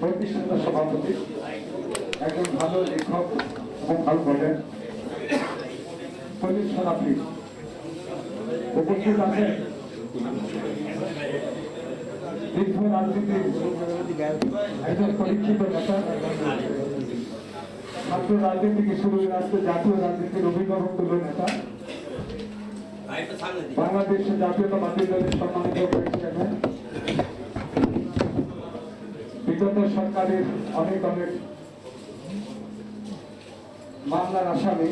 প্রতিষ্ঠাতা সভাপতি, একজন ভালো লেখক এবং ভালো বলেন। সলিল সরাফি উপস্থিত আছেন? দীর্ঘ রাজনীতির একজন পরীক্ষিত নেতা। ছাত্র রাজনীতিকে শুরু করে আজকে জাতীয় রাজনীতির অভিভাবক তুল্য নেতা। বাংলাদেশের জাতীয়তাবাদী দলের সম্মানিত ভাইস বিগত সরকারের অনেক অনেক মামলার আসামি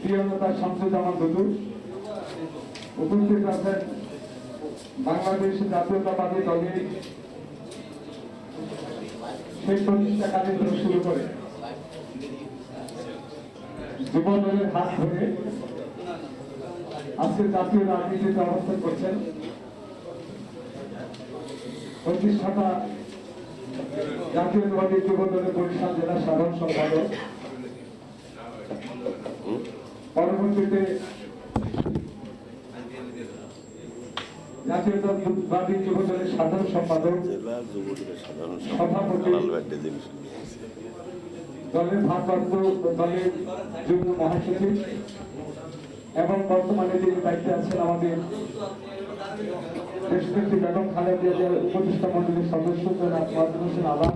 প্রিয়তা শামসুজ্জামান দুদু, উপস্থিত আছেন বাংলাদেশ জাতীয়তাবাদী দলের সেই প্রতিষ্ঠাকালীন থেকে শুরু করে। দলের হাত ধরে আজকে জাতীয় রাজনীতিতে অবস্থান করছেন। প্রতিষ্ঠাতা জাতীয়তাবাদী যুব দলের বরিশাল জেলা সাধারণ সম্পাদক পরবর্তীতে জাতীয়তাবাদী যুব দলের সাধারণ সম্পাদক সভাপতি। দলের ভারপ্রাপ্ত দলের যুগ্ম মহাসচিব এবং বর্তমানে যিনি দায়িত্বে আছেন আমাদের দেশনেত্রী বেগম খালেদা জিয়ার উপদেষ্টা মন্ডলীর সদস্য জনাব ওয়াজুল হোসেন আলাম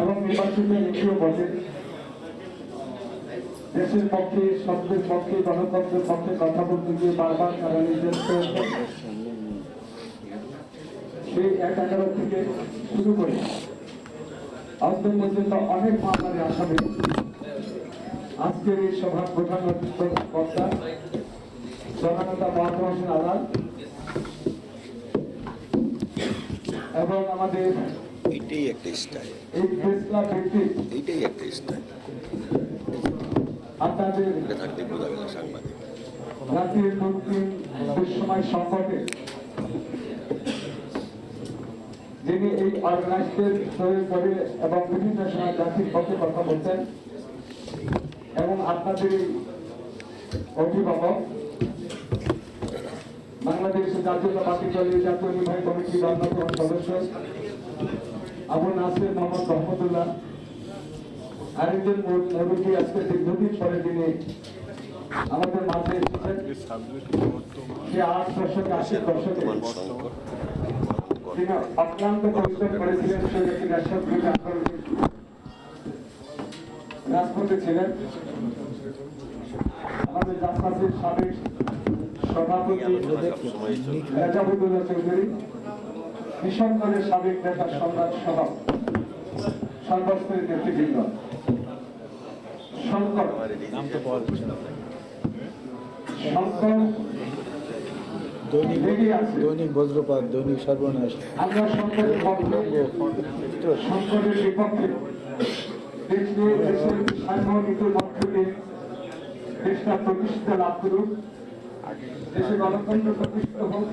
এবং নির্বাচিত এমপিও বটে দেশের পক্ষে শব্দের পক্ষে, গণতন্ত্রের পক্ষে কথা বলতে গিয়ে বারবার তারা নিজের সেই এক এগারো থেকে শুরু করে। আজ পর্যন্ত অনেক মামলার আসামি। আজকের এই সভার প্রধান কর্তা জননেতা মহাত্মা হোসেন আলাল এবং আমাদের এইটাই একটা স্টাইল এই প্রেস ক্লাব ভিত্তিক এইটাই একটা স্টাইল আপনাদের থাকতে বোঝা গেল সাংবাদিক। জাতির মুক্তির দুঃসময় সংকটে যিনি এই অর্গানাইজদের তৈরি করে এবং বিভিন্ন সময় জাতির পক্ষে কথা বলতেন এবং আপনাদের অভিভাবক বাংলাদেশ জাতীয়তাবাদী দলের জাতীয় নির্বাহী কমিটির অন্যতম সদস্য আবু নাসির মোহাম্মদ রহমতুল্লাহ আরেকজন মুরব্বী আজকে দীর্ঘদিন পরে তিনি আমাদের মাঝে সে আট দশকে আশি দশকে তিনি অক্লান্ত পরিশ্রম করেছিলেন, সে একটি গ্রুপে আন্দোলনে রাজপথে ছিলেন। আমাদের জাসপাসের সাবেক সভাপতি চৌধুরী কৃষক দলের সাবেক নেতা সম্রাট সহ সর্বস্তরের নেতৃবৃন্দ। শঙ্কর। শঙ্কর। দৈনিক লেগে আছে। দৈনিক বজ্রপাত দৈনিক সর্বনাশ। আমরা শঙ্করের পক্ষে শঙ্করের বিপক্ষে দেশ নিয়ে দেশের সার্বনীতির মধ্যে দেশটা প্রতিষ্ঠা লাভ করুক। দেশে গণতন্ত্র প্রতিষ্ঠিত হোক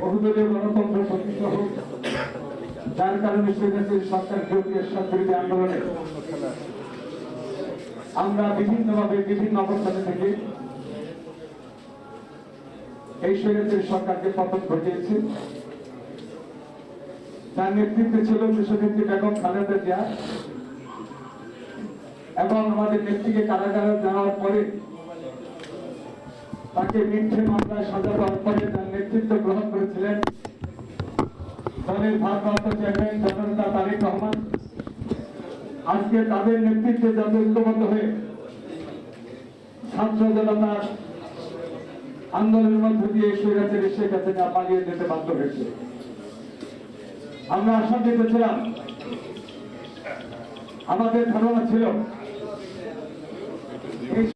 বহুদলীয় গণতন্ত্র প্রতিষ্ঠিত হোক, যার কারণে স্বৈরাচারী সরকার বিরোধী এরশাদ বিরোধী আন্দোলনে আমরা বিভিন্নভাবে বিভিন্ন অবস্থানে থেকে এই স্বৈরাচারী সরকারকে পতন ঘটিয়েছি। তার নেতৃত্বে ছিল দেশনেত্রী বেগম খালেদা জিয়া। এবং আমাদের নেত্রীকে কারাগারে যাওয়ার পরে তাকে মিথ্যে মামলায় পরে তার নেতৃত্ব গ্রহণ করেছিলেন দলের ভারপ্রাপ্ত চেয়ারম্যান রহমান। আজকে তাদের নেতৃত্বে যাতে ঐক্যবদ্ধ হয়ে ছাত্র জনতার আন্দোলনের মধ্য দিয়ে স্বৈরাচারী পালিয়ে যেতে বাধ্য হয়েছে। আমরা আশা ছিলাম, আমাদের ধারণা ছিল